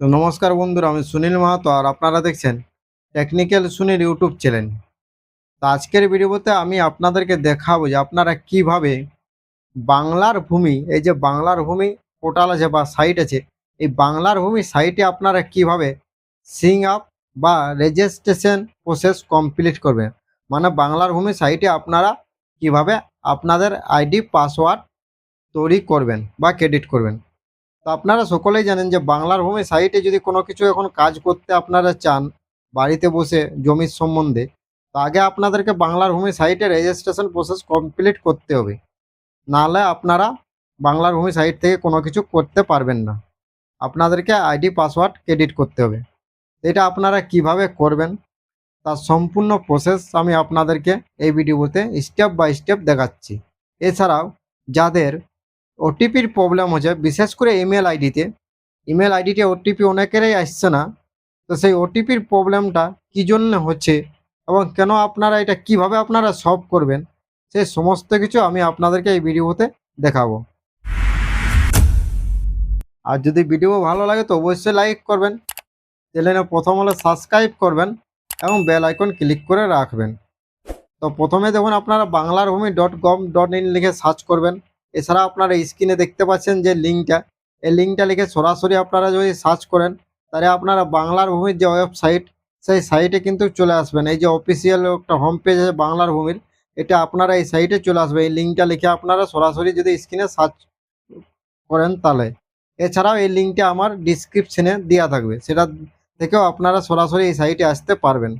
তো নমস্কার বন্ধুরা, আমি সুনীল মাহাতো আর আপনারা দেখছেন টেকনিক্যাল সুনীল ইউটিউব চ্যানেল। তো আজকের ভিডিওতে আমি আপনাদেরকে দেখাবো যে আপনারা কীভাবে বাংলার ভূমি, এই যে বাংলার ভূমি পোর্টাল আছে বা সাইট আছে, এই বাংলার ভূমি সাইটে আপনারা কীভাবে সিং আপ বা রেজিস্ট্রেশন প্রসেস কমপ্লিট করবেন? মানে বাংলার ভূমি সাইটে আপনারা কীভাবে আপনাদের আইডি পাসওয়ার্ড তৈরি করবেন বা ক্রেডিট করবেন? তো আপনারা সকলেই জানেন যে বাংলার ভূমি সাইটে যদি কোনো কিছু এখন কাজ করতে আপনারা চান, বাড়িতে বসে জমির সম্বন্ধে, তো আগে আপনাদেরকে বাংলার ভূমি সাইটে রেজিস্ট্রেশন প্রসেস কমপ্লিট করতে হবে। নাহলে আপনারা বাংলার ভূমি সাইট থেকে কোনো কিছু করতে পারবেন না। আপনাদেরকে আইডি পাসওয়ার্ড ক্রেডিট করতে হবে। এটা আপনারা কীভাবে করবেন, তার সম্পূর্ণ প্রসেস আমি আপনাদেরকে এই ভিডিওতে স্টেপ বাই স্টেপ দেখাচ্ছি। এছাড়াও যাদের ওটিপির প্রবলেম হচ্ছে, বিশেষ করে ইমেল আইডিতে ইমেল আইডিতে ওটিপি অনেকেরই আসছে না। তো সেই ওটিপির প্রবলেমটা কী জন্য হচ্ছে এবং কেন আপনারা এটা কীভাবে আপনারা সলভ করবেন, সেই সমস্ত কিছু আমি আপনাদেরকে এই ভিডিওতে দেখাবো। আর যদি ভিডিও ভালো লাগে তো অবশ্যই লাইক করবেন, চ্যানেলে প্রথম হলে সাবস্ক্রাইব করবেন এবং বেল আইকন ক্লিক করে রাখবেন। তো প্রথমে দেখুন আপনারা Banglar Bhumi dot gov dot in লিখে সার্চ করবেন। এছাড়া আপনারা স্ক্রিনে দেখতে পাচ্ছেন যে লিঙ্কটা এই লিঙ্কটা লিখে সরাসরি আপনারা যদি সার্চ করেন, তাহলে আপনারা বাংলার ভূমির যে ওয়েবসাইট সেই সাইটে কিন্তু চলে আসবেন। এই যে অফিসিয়াল একটা হোম পেজ আছে বাংলার ভূমির, এটা আপনারা এই সাইটে চলে আসবে। এই লিঙ্কটা লিখে আপনারা সরাসরি যদি স্ক্রিনে সার্চ করেন তাহলে। এছাড়াও এই লিঙ্কটা আমার ডিসক্রিপশনে দেওয়া থাকবে। সেটা থেকেও আপনারা সরাসরি এই সাইটে আসতে পারবেন।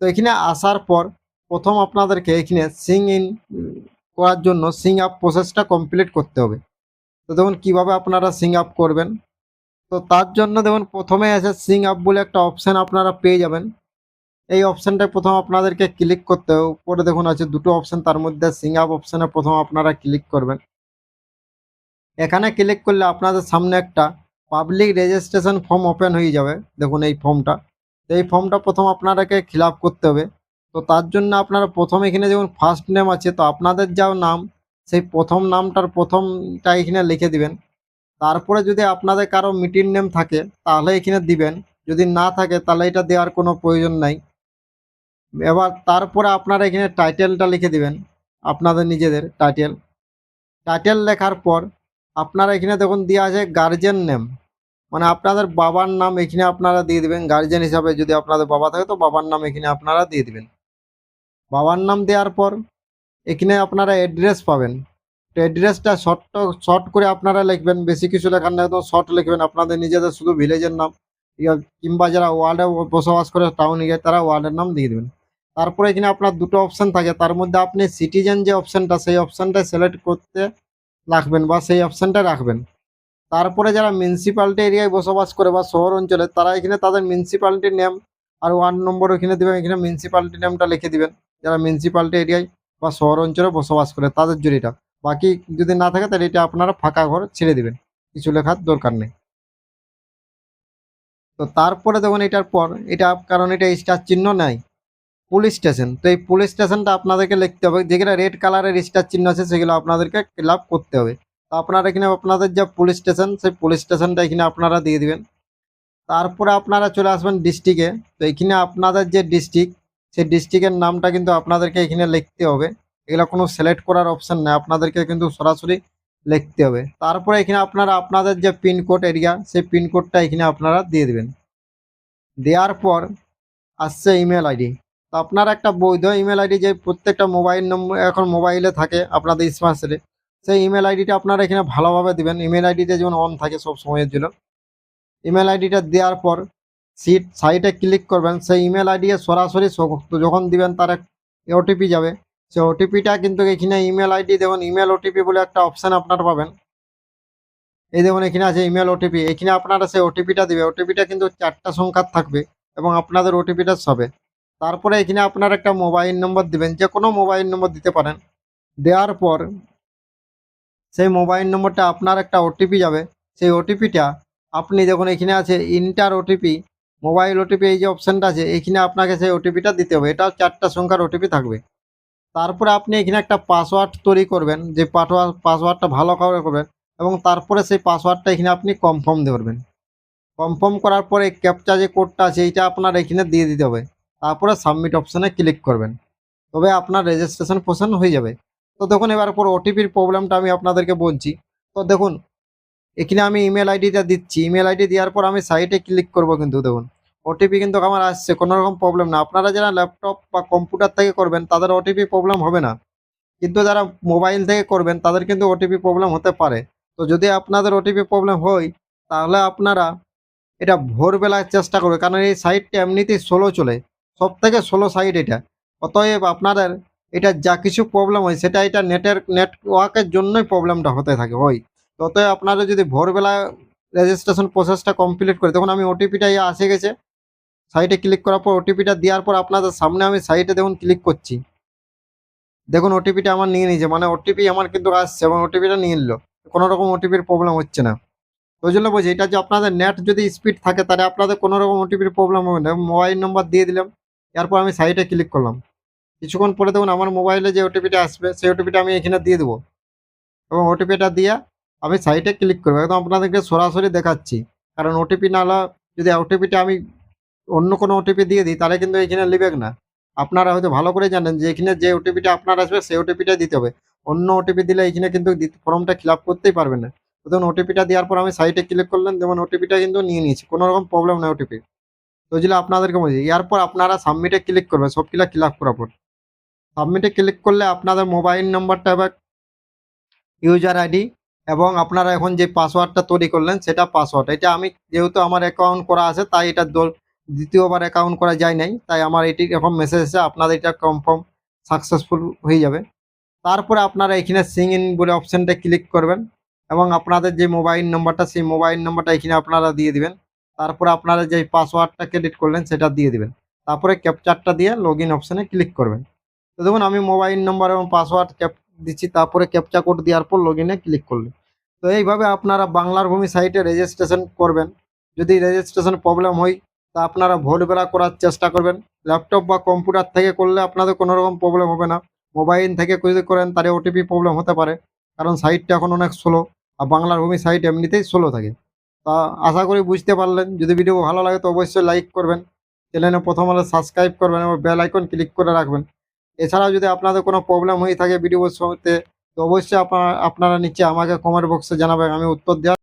তো এখানে আসার পর প্রথম আপনাদেরকে এখানে সিং ইন করার জন্য সিং আপ প্রসেসটা কমপ্লিট করতে হবে। তো দেখুন, কীভাবে আপনারা সিং আপ করবেন? তো তার জন্য দেখুন, প্রথমে আছে সিং আপ বলে একটা অপশান আপনারা পেয়ে যাবেন। এই অপশানটায় প্রথম আপনাদেরকে ক্লিক করতে হবে। উপরে দেখুন, আছে দুটো অপশান তার মধ্যে সিং আপ অপশানে প্রথম আপনারা ক্লিক করবেন। এখানে ক্লিক করলে আপনাদের সামনে একটা পাবলিক রেজিস্ট্রেশন ফর্ম ওপেন হয়ে যাবে। দেখুন, এই ফর্মটা এই ফর্মটা প্রথম আপনাদেরকে ফিল আপ করতে হবে। তো তার জন্য আপনারা প্রথম এখানে যেমন ফার্স্ট নেম আছে, তো আপনাদের যা নাম, সেই প্রথম নামটার প্রথমটা এখানে লিখে দিবেন। তারপরে যদি আপনাদের কারও মিটিং নেম থাকে, তাহলে এখানে দিবেন। যদি না থাকে, তাহলে এটা দেওয়ার কোনো প্রয়োজন নাই। এবার তারপরে আপনারা এখানে টাইটেলটা লিখে দিবেন, আপনাদের নিজেদের টাইটেল টাইটেল লেখার পর আপনারা এখানে দেখুন দেওয়া আছে গার্জেন নেম মানে আপনাদের বাবার নাম এখানে আপনারা দিয়ে দিবেন। গার্জেন হিসাবে যদি আপনাদের বাবা থাকে, তো বাবার নাম এখানে আপনারা দিয়ে দিবেন। বাবার নাম দেওয়ার পর এখানে আপনারা অ্যাড্রেস পাবেন। তো অ্যাড্রেসটা শর্ট শর্ট করে আপনারা লিখবেন, বেশি কিছু লেখার না একদম শর্ট লিখবেন। আপনাদের নিজেদের শুধু ভিলেজের নাম কিংবা যারা ওয়ার্ডে বসবাস করে টাউন গিয়ে তারা ওয়ার্ডের নাম দিয়ে দেবেন। তারপরে এখানে আপনার দুটো অপশান থাকে। তার মধ্যে আপনি সিটিজেন যে অপশানটা সেই অপশানটা সিলেক্ট করতে রাখবেন বা সেই অপশানটা রাখবেন। তারপরে যারা মিউনিসিপ্যালিটি এরিয়ায় বসবাস করে বা শহর অঞ্চলে, তারা এখানে তাদের মিউনিসিপ্যালিটির নেম আর ওয়ার্ড নম্বর এখানে দেবেন। এখানে মিউনিসিপ্যালিটি নেমটা লিখে দিবেন। যারা মিউনিসিপ্যালিটি এরিয়ায় বা শহর অঞ্চলে বসবাস করে, তাদের জন্য এটা। বাকি যদি না থাকে, তাহলে এটা আপনারা ফাঁকা ঘর ছেড়ে দিবেন। কিছু লেখার দরকার নেই। তো তারপরে দেখুন, এটার পর, এটা কারণ এটা স্টার চিহ্ন নাই। Police station. তো এই পুলিশ স্টেশনটা আপনাদেরকে লিখতে হবে। যেগুলো রেড কালারের স্টার চিহ্ন আছে, সেগুলো আপনাদেরকে আপ করতে হবে। তো আপনারা এখানে আপনাদের যে পুলিশ স্টেশন, সেই পুলিশ স্টেশনটা এখানে আপনারা দিয়ে দিবেন। তারপরে আপনারা চলে আসবেন ডিস্ট্রিক্টে তো এখানে আপনাদের যে ডিস্ট্রিক্ট সেই ডিস্ট্রিক্টের নামটা কিন্তু আপনাদেরকে এখানে লিখতে হবে। এগুলো কোনো সিলেক্ট করার অপশান নেই, আপনাদেরকে কিন্তু সরাসরি লিখতে হবে। তারপরে এখানে আপনারা আপনাদের যে পিনকোড এরিয়া সেই পিনকোডটা এখানে আপনারা দিয়ে দেবেন। দেওয়ার পর আসছে ইমেল আইডি তো আপনার একটা বৈধ ইমেল আইডি যে প্রত্যেকটা মোবাইল নম্বর এখন মোবাইলে থাকে আপনাদের স্মার্টফোনে সেই ইমেল আইডিটা আপনারা এখানে ভালোভাবে দিবেন। ইমেল আইডিটা যেমন অন থাকে সব সময়ের জন্য। ইমেল আইডিটা দেওয়ার পর সিট সাইটে ক্লিক করবেন সেই ইমেল আইডি সরাসরি যখন দিবেন তার এক ওটিপি যাবে সেই ওটিপিটা কিন্তু এখানে ইমেল আইডি দেখুন ইমেল ওটিপি বলে একটা অপশান আপনারা পাবেন এই দেখুন এখানে আছে ইমেল ওটিপি এখানে আপনারা সেই ওটিপিটা দিবে ওটিপিটা কিন্তু চারটা সংখ্যার থাকবে এবং আপনাদের ওটিপিটা সবে তারপরে এখানে আপনার একটা মোবাইল নম্বর দিবেন যে কোনো মোবাইল নম্বর দিতে পারেন দেওয়ার পর সেই মোবাইল নম্বরটা আপনার একটা ওটিপি যাবে সেই ওটিপিটা আপনি দেখুন এখানে আছে ইন্টার ওটিপি মোবাইল ওটিপি এই যে অপশানটা আছে এখানে আপনাকে সেই ওটিপিটা দিতে হবে। এটাও চারটা সংখ্যার ওটিপি থাকবে। তারপরে আপনি এখানে একটা পাসওয়ার্ড তৈরি করবেন, যে পাসওয়ার্ড পাসওয়ার্ডটা ভালো করে করবেন, এবং তারপরে সেই পাসওয়ার্ডটা এখানে আপনি কনফার্ম করবেন। কনফার্ম করার পরে ক্যাপচা যে কোডটা আছে, এইটা আপনার এখানে দিয়ে দিতে হবে। তারপরে সাবমিট অপশানে ক্লিক করবেন। তবে আপনার রেজিস্ট্রেশন পোশন হয়ে যাবে। তো দেখুন, এবার পর ওটিপির প্রবলেমটা আমি আপনাদেরকে বলছি। তো দেখুন, এখানে আমি ইমেল আইডিটা দিচ্ছি। ইমেল আইডি দেওয়ার পর আমি সাইটে ক্লিক করব কিন্তু, দেখুন। ওটিপি কিন্তু আমার আসছে কোনো রকম প্রবলেম না। আপনারা যারা ল্যাপটপ বা কম্পিউটার থেকে করবেন, তাদের ওটিপি প্রবলেম হবে না। কিন্তু যারা মোবাইল থেকে করবেন, তাদের কিন্তু ওটিপি প্রবলেম হতে পারে। তো যদি আপনাদের ওটিপি প্রবলেম হয়, তাহলে আপনারা এটা ভোরবেলায় চেষ্টা করবে। কারণ এই সাইটটা এমনিতেই স্লো চলে। সব থেকে স্লো সাইট এটা। অতএব আপনাদের এটা যা কিছু প্রবলেম হয়, সেটা এটা নেটের নেটওয়ার্কের জন্যই প্রবলেমটা হতে থাকে, হয়। তো অতএব আপনারা যদি ভোরবেলা রেজিস্ট্রেশন প্রসেসটা কমপ্লিট করে, তখন আমি ওটিপিটা আসে গেছে। সাইটে ক্লিক করার পর ওটিপিটা দেওয়ার পর আপনাদের সামনে আমি সাইটে দেখুন ক্লিক করছি। দেখুন ওটিপিটা আমার নিয়ে নিয়েছে মানে ওটিপি আমার কিন্তু আসছে এবং ওটিপিটা নিয়ে নিল। কোনো রকম ওটিপির প্রবলেম হচ্ছে না। ওই জন্য বলছি, এটা যে আপনাদের নেট যদি স্পিড থাকে, তাহলে আপনাদের কোনো রকম ওটিপির প্রবলেম হবে না। মোবাইল নম্বর দিয়ে দিলাম, এরপর আমি সাইটে ক্লিক করলাম। কিছুক্ষণ পরে দেখুন আমার মোবাইলে যে ওটিপিটা আসবে, সেই ওটিপিটা আমি এখানে দিয়ে দেবো। এবং ওটিপিটা দিয়ে আমি সাইটে ক্লিক করব। একদম আপনাদেরকে সরাসরি দেখাচ্ছি। কারণ ওটিপি না হলে যদি ওটিপিটা আমি অন্য কোনো ওটিপি দিয়ে দিই, তাহলে কিন্তু এইখানে লিবে না। আপনারা হয়তো ভালো করে জানেন যে এখানে যে ওটিপিটা আপনার আসবে, সেই ওটিপিটা দিতে হবে। অন্য ওটিপি দিলে এইখানে কিন্তু ফর্মটা ফিল আপ করতেই পারবে না। তো দেখুন ওটিপিটা দেওয়ার পর আমি সাইটে ক্লিক করলেন, যেমন ওটিপিটা কিন্তু নিয়ে নিয়েছি, কোনো রকম প্রবলেম নেই ওটিপি তো যেগুলো আপনাদেরকে বলছি এরপর আপনারা সাবমিটে ক্লিক করবেন সবগুলা আপ করার পর। সাবমিটে ক্লিক করলে আপনাদের মোবাইল নাম্বারটা এবার ইউজার আইডি এবং আপনারা এখন যে পাসওয়ার্ডটা তৈরি করলেন, সেটা পাসওয়ার্ড এটা আমি যেহেতু আমার অ্যাকাউন্ট করা আছে, তাই এটা দ্বিতীয়বার অ্যাকাউন্ট করা যায় নাই, তাই আমার এটি এখন মেসেজ এসে আপনাদের এটা কনফার্ম সাকসেসফুল হয়ে যাবে। তারপরে আপনারা এখানে সিং ইন বলে অপশানটা ক্লিক করবেন এবং আপনাদের যে মোবাইল নম্বরটা সেই মোবাইল নম্বরটা এখানে আপনারা দিয়ে দিবেন। তারপরে আপনারা যে পাসওয়ার্ডটা ক্রেডিট করলেন, সেটা দিয়ে দিবেন। তারপরে ক্যাপচারটা দিয়ে লগ ইন অপশানে ক্লিক করবেন। তো দেখুন, আমি মোবাইল নম্বর এবং পাসওয়ার্ড ক্যাপ দিচ্ছি, তারপরে ক্যাপচা কোড দেওয়ার পর লগ ইনে ক্লিক করলেন। তো এইভাবে আপনারা বাংলার ভূমি সাইটে রেজিস্ট্রেশন করবেন। যদি রেজিস্ট্রেশন প্রবলেম হয় তা আপনারা ভোরবেলা করার চেষ্টা করবেন। ল্যাপটপ বা কম্পিউটার থেকে করলে আপনাদের কোনো রকম প্রবলেম হবে না। মোবাইল থেকে যদি করেন, তাহলে ওটিপি প্রবলেম হতে পারে। কারণ সাইটটা এখন অনেক স্লো আর বাংলার ভূমি সাইট এমনিতেই স্লো থাকে। তা আশা করি বুঝতে পারলেন। যদি ভিডিও ভালো লাগে, তো অবশ্যই লাইক করবেন। চ্যানেলে প্রথম হলে সাবস্ক্রাইব করবেন এবং বেল আইকন ক্লিক করে রাখবেন। এছাড়াও যদি আপনাদের কোনো প্রবলেম হয়ে থাকে ভিডিওর সাথে তো অবশ্যই আপনারা আপনারা নিচে আমাকে কমেন্ট বক্সে জানাবেন। আমি উত্তর দেওয়ার